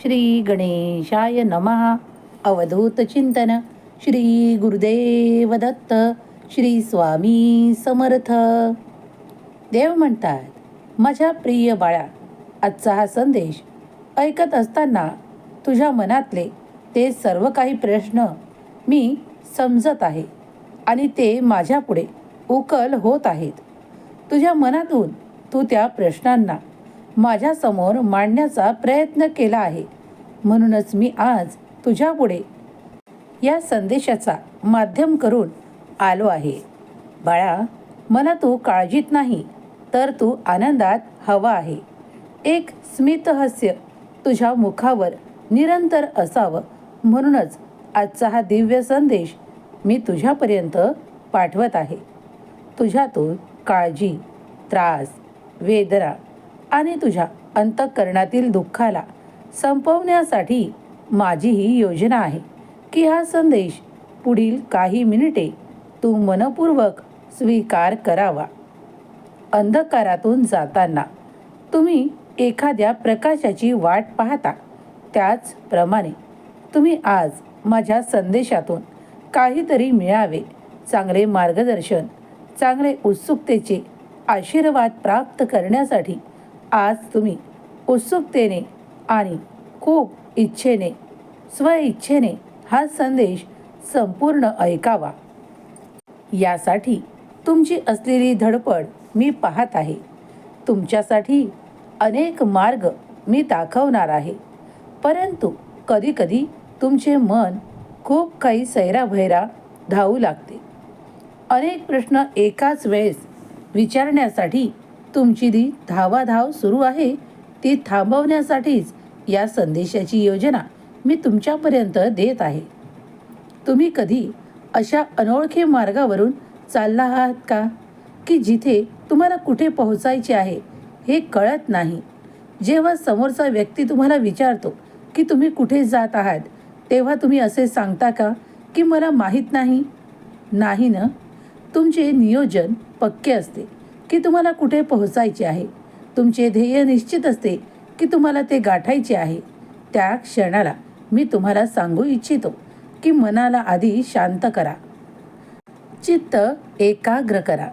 श्री गणेशाय नमः. अवधूत चिंतन. श्री गुरुदेव दत्त. श्री स्वामी समर्थ. देव म्हणतात माझ्या प्रिय बाळा आजचा हा संदेश ऐकत असताना तुझ्या मनातले ते सर्व काही प्रश्न मी समजत आहे आणि ते माझ्यापुढे उकल होत आहेत. तुझ्या मनातून तू त्या प्रश्नांना माझ्यासमोर मांडण्याचा प्रयत्न केला आहे. म्हणूनच मी आज तुझ्यापुढे या संदेशाचा माध्यम करून आलो आहे. बाळा मला तू काळजीत नाही तर तू आनंदात हवा आहे. एक स्मितहास्य तुझ्या मुखावर निरंतर असावं म्हणूनच आजचा हा दिव्य संदेश मी तुझ्यापर्यंत पाठवत आहे. तुझ्यातून काळजी त्रास वेदना आणि तुझ्या अंतःकरणातील दुःखाला संपवण्यासाठी माझी ही योजना आहे. की हा संदेश पुढील काही मिनिटे तू मनपूर्वक स्वीकार करावा. अंधकारातून जाताना तुम्ही एखाद्या प्रकाशाची वाट पाहता. त्याचप्रमाणे तुम्ही आज माझ्या संदेशातून काहीतरी मिळावे. चांगले मार्गदर्शन चांगले उत्सुकतेचे आशीर्वाद प्राप्त करण्यासाठी आज तुम्ही उत्सुकतेने आणि खूप इच्छेने स्वइच्छेने हा संदेश संपूर्ण ऐकावा. यासाठी तुमची असलेली धडपड मी पाहत आहे. तुमच्यासाठी अनेक मार्ग मी दाखवणार आहे. परंतु कधीकधी तुमचे मन खूप काही सैराभैरा धावू लागते. अनेक प्रश्न एकाच वेळेस विचारण्यासाठी तुमची जी धावाधाव सुरू आहे ती थांबवण्यासाठीच या संदेशाची योजना मी तुमच्यापर्यंत देत आहे. तुम्ही कधी अशा अनोळखी मार्गावरून चालला आहात का? की जिथे तुम्हाला कुठे पोहोचायचे आहे हे कळत नाही. जेव्हा समोरचा व्यक्ती तुम्हाला विचारतो की तुम्ही कुठे जात आहात तेव्हा तुम्ही असे सांगता का की मला माहीत नाही? नाही ना? तुमचे नियोजन पक्के असते की तुम्हाला कुठे पोहोचायचे आहे. तुमचे ध्येय निश्चित असते की तुम्हाला ते गाठायचे आहे. त्या क्षणाला मी तुम्हाला सांगू इच्छितो की मनाला आधी शांत करा. चित्त एकाग्र करा.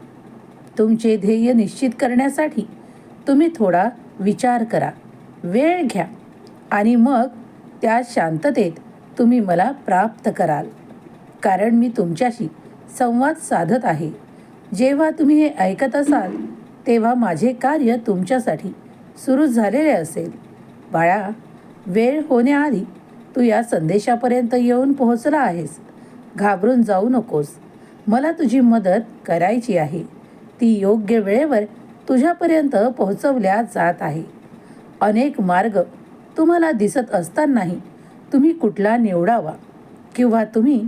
तुमचे ध्येय निश्चित करण्यासाठी तुम्ही थोडा विचार करा. वेळ घ्या आणि मग त्या शांततेत तुम्ही मला प्राप्त कराल. कारण मी तुमच्याशी संवाद साधत आहे. जेव्हा तुम्ही हे ऐकत असाल तेव्हा माझे कार्य तुमच्यासाठी सुरू झालेले असेल. बाळा वेळ होण्याआधी तू या संदेशापर्यंत येऊन पोहोचला आहेस. घाबरून जाऊ नकोस. मला तुझी मदत करायची आहे. ती योग्य वेळेवर तुझ्यापर्यंत पोहोचवल्या जात आहे. अनेक मार्ग तुम्हाला दिसत असतानाही तुम्ही कुठला निवडावा किंवा तुम्ही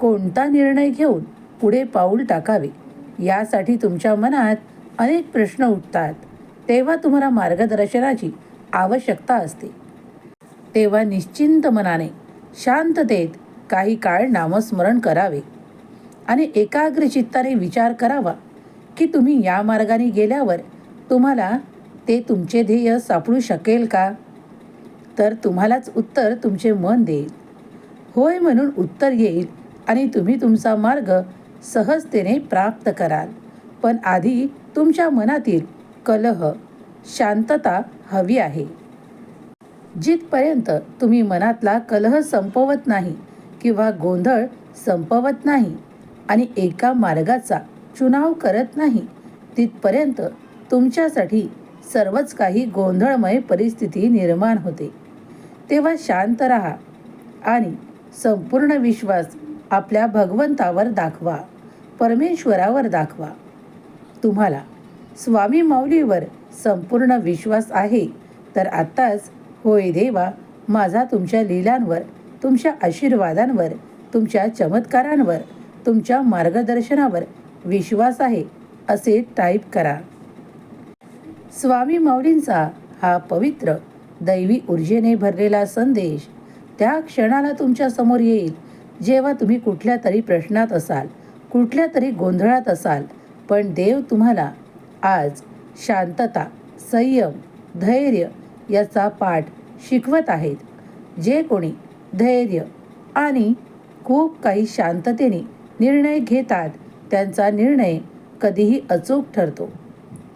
कोणता निर्णय घेऊन पुढे पाऊल टाकावे यासाठी तुमच्या मनात अनेक प्रश्न उठतात. तेव्हा तुम्हाला मार्गदर्शनाची आवश्यकता असते. तेव्हा निश्चिंत मनाने शांततेत काही काळ नामस्मरण करावे आणि एकाग्र चित्ताने विचार करावा की तुम्ही या मार्गाने गेल्यावर तुम्हाला ते तुमचे ध्येय सापडू शकेल का? तर तुम्हालाच उत्तर तुमचे मन देईल. होय म्हणून उत्तर येईल आणि तुम्ही तुमचा मार्ग सहजतेने प्राप्त कराल. पण आधी तुमच्या मनातील कलह शांतता हवी आहे. जिथपर्यंत तुम्ही मनातला कलह संपवत नाही किंवा गोंधळ संपवत नाही आणि एका मार्गाचा चुनाव करत नाही तिथपर्यंत तुमच्यासाठी सर्वच काही गोंधळमय परिस्थिती निर्माण होते. तेव्हा शांत राहा आणि संपूर्ण विश्वास आपल्या भगवंतावर दाखवा परमेश्वरावर दाखवा. तुम्हाला स्वामी माऊलीवर संपूर्ण विश्वास आहे. तर आत्ताच होय देवा माझा तुमच्या लीलांवर तुमच्या आशीर्वादांवर तुमच्या चमत्कारांवर तुमच्या मार्गदर्शनावर विश्वास आहे असे टाईप करा. स्वामी माऊलींचा हा पवित्र दैवी ऊर्जेने भरलेला संदेश त्या क्षणाला तुमच्यासमोर येईल. जेव्हा तुम्ही कुठल्या तरी प्रश्नात असाल कुठल्या तरी गोंधळात असाल पण देव तुम्हाला आज शांतता संयम धैर्य याचा पाठ शिकवत आहेत. जे कोणी धैर्य आणि खूप काही शांततेने निर्णय घेतात त्यांचा निर्णय कधीही अचूक ठरतो.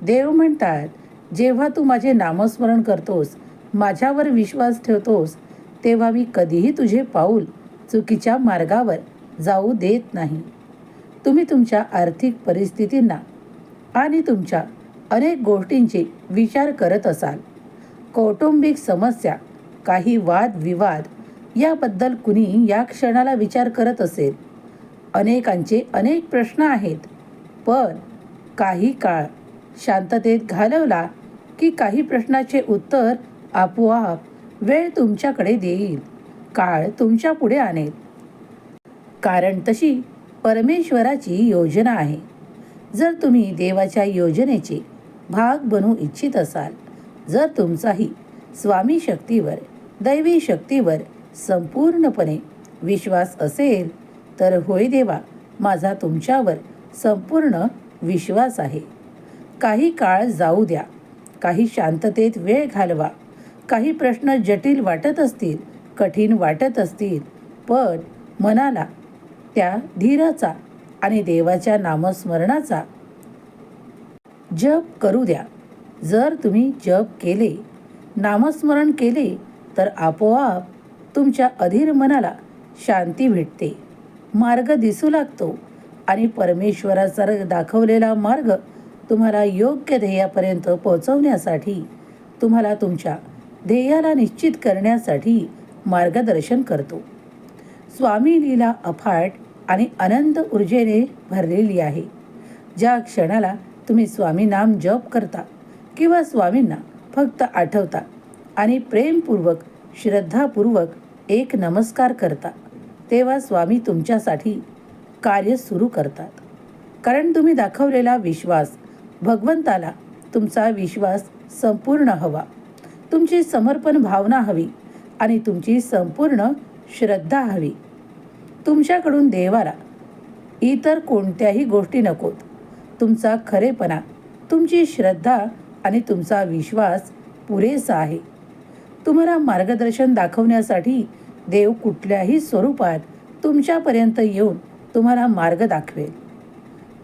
देव म्हणतात जेव्हा तू माझे नामस्मरण करतोस माझ्यावर विश्वास ठेवतोस तेव्हा मी कधीही तुझे पाऊल चुकीच्या मार्गावर जाऊ देत नाही. तुम्ही तुमच्या आर्थिक परिस्थितींना आणि तुमच्या अनेक गोष्टींचे विचार करत असाल. कौटुंबिक समस्या काही वादविवाद याबद्दल कुणी या क्षणाला विचार करत असेल? अनेकांचे अनेक प्रश्न आहेत. पण काही काळ शांततेत घालवला की काही प्रश्नाचे उत्तर आपोआप वेळ तुमच्याकडे देईल. काळ तुमच्यापुढे आणेल. कारण तशी परमेश्वराची योजना आहे. जर तुम्ही देवाच्या योजनेचे भाग बनू इच्छित असाल जर तुमचाही स्वामी शक्तीवर दैवी शक्तीवर संपूर्णपणे विश्वास असेल तर होय देवा माझा तुमच्यावर संपूर्ण विश्वास आहे. काही काळ जाऊ द्या काही शांततेत वेळ घालवा काही प्रश्न जटिल वाटत असतील कठीण वाटत असतील पण मनाला त्या धीराचा आणि देवाच्या नामस्मरणाचा जप करू द्या. जर तुम्ही जप केले नामस्मरण केले तर आपोआप तुमच्या अधीर मनाला शांती भेटते. मार्ग दिसू लागतो आणि परमेश्वराचा दाखवलेला मार्ग तुम्हाला योग्य ध्येयापर्यंत पोहोचवण्यासाठी तुम्हाला तुमच्या ध्येयाला निश्चित करण्यासाठी मार्गदर्शन करतो. स्वामी लीला अफाट आणि अनंत ऊर्जेने भरलेली आहे. ज्या क्षणाला तुम्ही स्वामी नाम जप करता किंवा स्वामींना फक्त आठवता आणि प्रेमपूर्वक श्रद्धापूर्वक एक नमस्कार करता तेव्हा स्वामी तुमच्यासाठी कार्य सुरू करतात. कारण तुम्ही दाखवलेला विश्वास भगवंताला तुमचा विश्वास संपूर्ण हवा. तुमची समर्पण भावना हवी आणि तुमची संपूर्ण श्रद्धा हवी. तुमच्याकडून देवाला. इतर कोणत्याही गोष्टी नकोत. तुमचा खरेपणा तुमची श्रद्धा आणि तुमचा विश्वास पुरेसा आहे. तुम्हाला मार्गदर्शन दाखवण्यासाठी देव कुठल्याही स्वरूपात तुमच्यापर्यंत येऊन तुम्हाला मार्ग दाखवेल.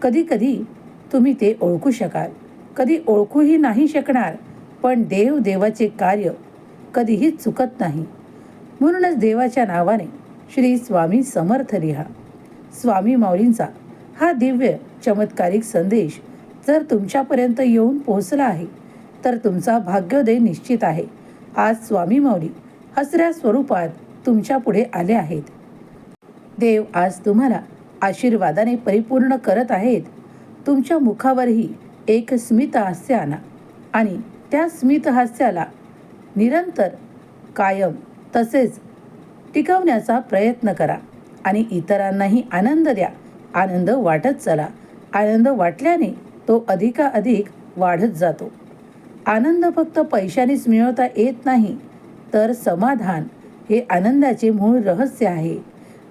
कधीकधी तुम्ही ते ओळखू शकाल. कधी ओळखूही नाही शकणार पण देव देवाचे कार्य कधीही चुकत नाही. म्हणूनच देवाच्या नावाने श्री स्वामी समर्थ लिहा स्वामी माऊलींचा हा दिव्य चमत्कारिक संदेश जर तुमच्यापर्यंत येऊन पोहोचला आहे तर तुमचा भाग्योदय निश्चित आहे. आज स्वामी माऊली हसऱ्या स्वरूपात तुमच्यापुढे आले आहेत. देव आज तुम्हाला आशीर्वादाने परिपूर्ण करत आहेत. तुमच्या मुखावरही एक स्मित हास्य आणा आणि त्या स्मित हास्याला निरंतर कायम तसेच टिकवण्याचा प्रयत्न करा आणि इतरांनाही आनंद द्या. आनंद वाटत चला. आनंद वाटल्याने तो अधिकाधिक वाढत जातो. आनंद फक्त पैशानेच मिळवता येत नाही तर समाधान हे आनंदाचे मूळ रहस्य आहे.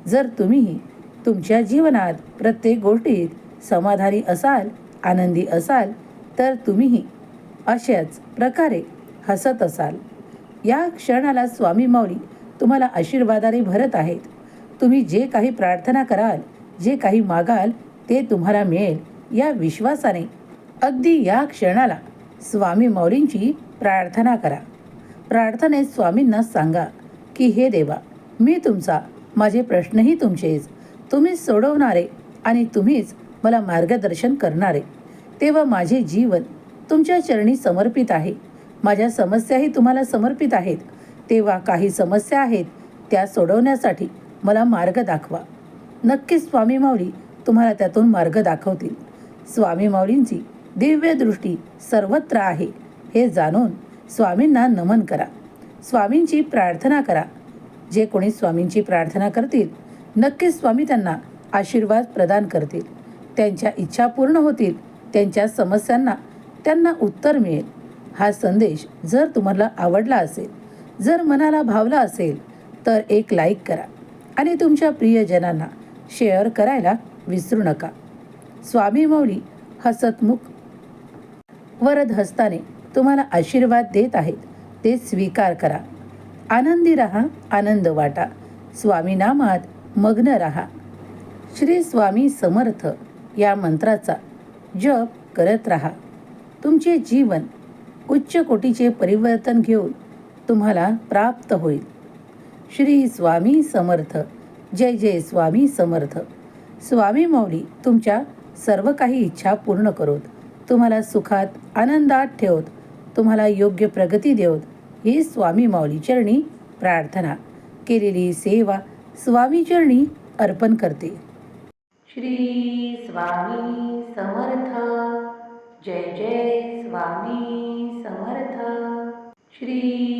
जर तुम्ही तुमच्या जीवनात प्रत्येक गोष्टीत समाधानी असाल आनंदी असाल तर तुम्हीही अशाच प्रकारे हसत असाल. या क्षणाला स्वामी माऊली तुम्हाला आशीर्वादाने भरत आहेत. तुम्ही जे काही प्रार्थना कराल जे काही मागाल ते तुम्हाला मिळेल या विश्वासाने. अगदी या क्षणाला स्वामी मौलींची प्रार्थना करा. प्रार्थनेत स्वामींना सांगा की हे देवा मी तुमचा माझे प्रश्नही तुमचेच. तुम्हीच सोडवणारे आणि तुम्हीच मला मार्गदर्शन करणारे. तेव्हा माझे जीवन तुमच्या चरणी समर्पित आहे. माझ्या समस्याही तुम्हाला समर्पित आहेत. तेव्हा काही समस्या आहेत त्या सोडवण्यासाठी मला मार्ग दाखवा. नक्कीच स्वामी माऊली तुम्हाला त्यातून मार्ग दाखवतील. स्वामी माऊलींची दिव्य दृष्टी सर्वत्र आहे हे जाणून स्वामींना नमन करा. स्वामींची प्रार्थना करा. जे कोणी स्वामींची प्रार्थना करतील नक्कीच स्वामी त्यांना आशीर्वाद प्रदान करतील. त्यांच्या इच्छा पूर्ण होतील त्यांच्या समस्यांना त्यांना उत्तर मिळेल. हा संदेश जर तुम्हाला आवडला असेल जर मनाला भावला असेल तर एक लाईक करा. आणि तुमच्या प्रियजनांना शेअर करायला विसरू नका. स्वामी मौली हसतमुख वरद हस्ताने तुम्हाला आशीर्वाद देत आहेत ते स्वीकार करा. आनंदी रहा आनंद वाटा. स्वामी नामात मग्न रहा. श्री स्वामी समर्थ या मंत्राचा जप करत रहा. तुमचे जीवन उच्च कोटीचे परिवर्तन घेऊन तुम्हाला प्राप्त होईल. श्री स्वामी समर्थ. जय जय स्वामी समर्थ. स्वामी माऊली तुमच्या सर्व काही इच्छा पूर्ण करोत. तुम्हाला सुखात आनंदात ठेवत. तुम्हाला योग्य प्रगती देवत. ही स्वामी माऊली चरणी प्रार्थना. केलेली सेवा स्वामी चरणी अर्पण करते. श्री स्वामी समर्थ. जय जय स्वामी समर्थ. श्री